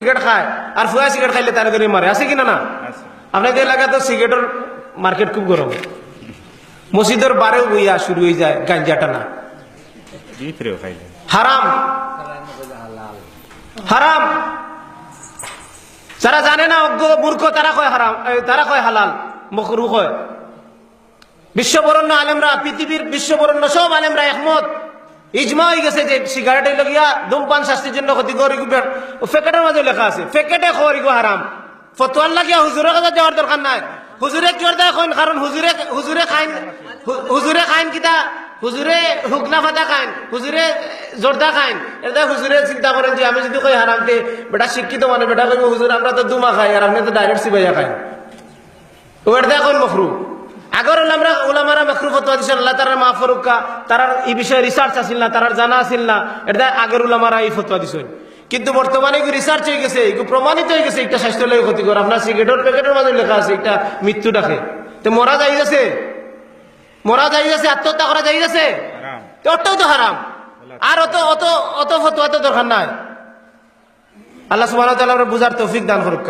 Cigarette খায়। আর ফুয়া cigarette খাইলে তারা ধরে মারে। আছে কিনা না? আপনাদের এলাকায় তো সিগারেটের মার্কেট খুব গরম। মসজিদের বারেও বইয়া শুরু হয়ে যায় গাঞ্জা টানা ভিতরেও খাইলে। হারাম। হারাম। যারা জানে না অজ্ঞ মূর্খ তারা কয় হারাম তারা কয় হালাল মকরু কয়। বিশ্ববরণ্য আলেমরা পৃথিবীর বিশ্ববরণ্য সব আলেমরা একমত। ইজমা হয়ে গেছে যে সিগারেট লগিয়া ধূমপান শাস্তির জন্য ক্ষতিকর ইগুবের ফেকেটের মাঝে লেখা আছে, ফেকেটে খবর ইগো হারাম ফতোয়ার লাগিয়া হুজুরের কাছে যাওয়ার দরকার নাই। হুজুরে জোর দেয় কইন? কারণ হুজুরে হুজুরে খাইন হুজুরে খাইন কিতা? হুজুরে হুকনা ফাতা খাইন, হুজুরে জোরদা খাইন। এটা হুজুরে চিন্তা করেন যে আমি যদি কই হারামতে বেটা শিক্ষিত মানে বেটা কইব, হুজুর, আমরা তো দুমা খাই, আর আপনি তো ডাইরেক্ট সিবাইয়া খাই ও এটা কোন মখরু আগর আমরা ওলামারা মখরু ফতোয়া দিছেন আল্লাহ তারা মা ফরুকা তার এই বিষয়ে রিসার্চ আছিল না তার জানা আছিল না। এটা আগের ওলামারা এই ফতোয়া দিছেন কিন্তু বর্তমানে রিসার্চ হয়ে গেছে প্রমাণিত হয়ে গেছে একটা স্বাস্থ্য লাগে ক্ষতিকর আপনার সিগারেটের প্যাকেটের মাঝে লেখা আছে এটা মৃত্যু ডাকে তো মরা যাই গেছে মরা যাই গেছে আত্মহত্যা করা যাই গেছে ওটাও তো হারাম। আর অত অত অত ফতোয়া তো দরকার নাই। আল্লাহ সুবহানাহু ওয়া তাআলা বুঝার তৌফিক দান করুক